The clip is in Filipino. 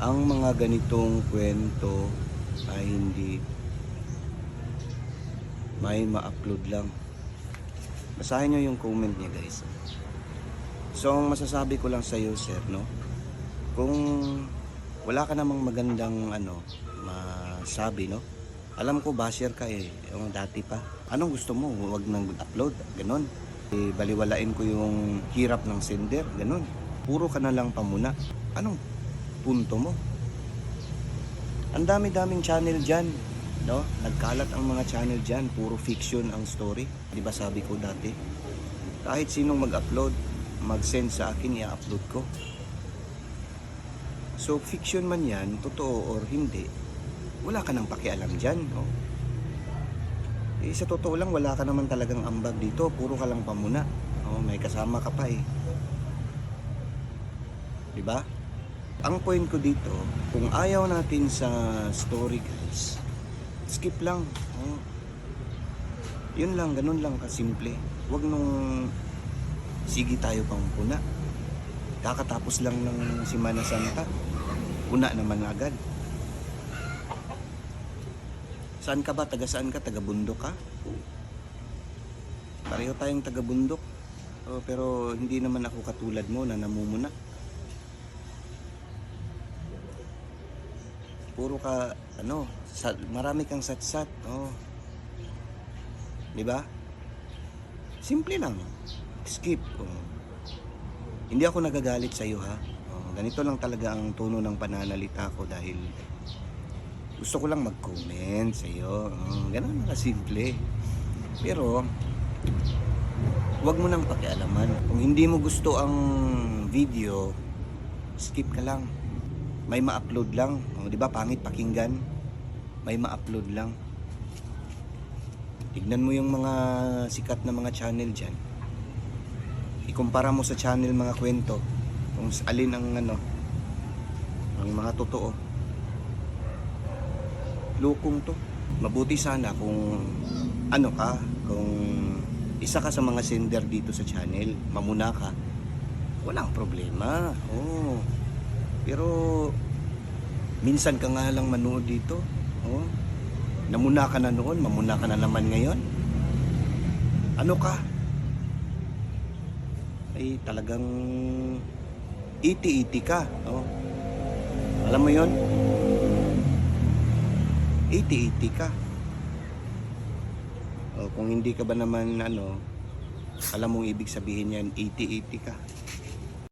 ang mga ganitong kwento ay hindi may ma-upload lang. Basahin nyo yung comment niya guys. So ang masasabi ko lang sa iyo sir no, kung wala ka namang magandang ano masabi no, alam ko basher ka eh, yung dati pa. Anong gusto mo? Huwag nang upload, ganun. Eh, baliwalain ko yung hirap ng sender, ganun. Puro ka na lang pamuna. Anong punto mo? Ang dami-daming channel dyan, no? Nagkalat ang mga channel dyan, puro fiction ang story. Di ba sabi ko dati? Kahit sinong mag-upload, mag-send sa akin, i-upload ko. So, fiction man yan, totoo or hindi, wala ka nang pakialam dyan, no? Eh, sa totoo lang, wala ka naman talagang ambag dito, puro ka lang pamuna. Oh, may kasama ka pa eh. 'Di ba? Ang point ko dito, kung ayaw natin sa story guys, skip lang. Oh. Yun lang, ganun lang kasimple. Huwag nung sige tayo pang puna. Kakatapos lang ng Simana Santa. Puna naman agad. Saan ka ba? Taga saan ka? Taga bundok ka? Pareho tayong taga bundok. Oh, pero hindi naman ako katulad mo na namumuna. Puro ka, ano, sa, marami kang satsat. Oh. Di ba? Simple lang. Skip. Oh. Hindi ako nagagalit sa iyo ha. Oh, ganito lang talaga ang tono ng pananalita ko dahil gusto ko lang mag-comment sa iyo. Oh, ganun lang simple. Pero wag mo nang pakialaman. Kung hindi mo gusto ang video, skip ka lang. May ma-upload lang. O, di ba? Pangit pakinggan. May ma-upload lang. Tignan mo yung mga sikat na mga channel dyan. Ikumpara mo sa channel mga kwento. Kung alin ang ano, ang mga totoo. Lukong to. Mabuti sana kung ano ka, kung isa ka sa mga sender dito sa channel, mamuna ka, walang problema. Oo. Pero minsan ka nga lang manood dito. Oh. Namuna ka na noon, mamuna ka na naman ngayon. Ano ka? Ay talagang iti-iti ka. Oh. Alam mo yon? Iti-iti ka. Oh, kung hindi ka ba naman ano, alam mong ibig sabihin yan, iti-iti ka.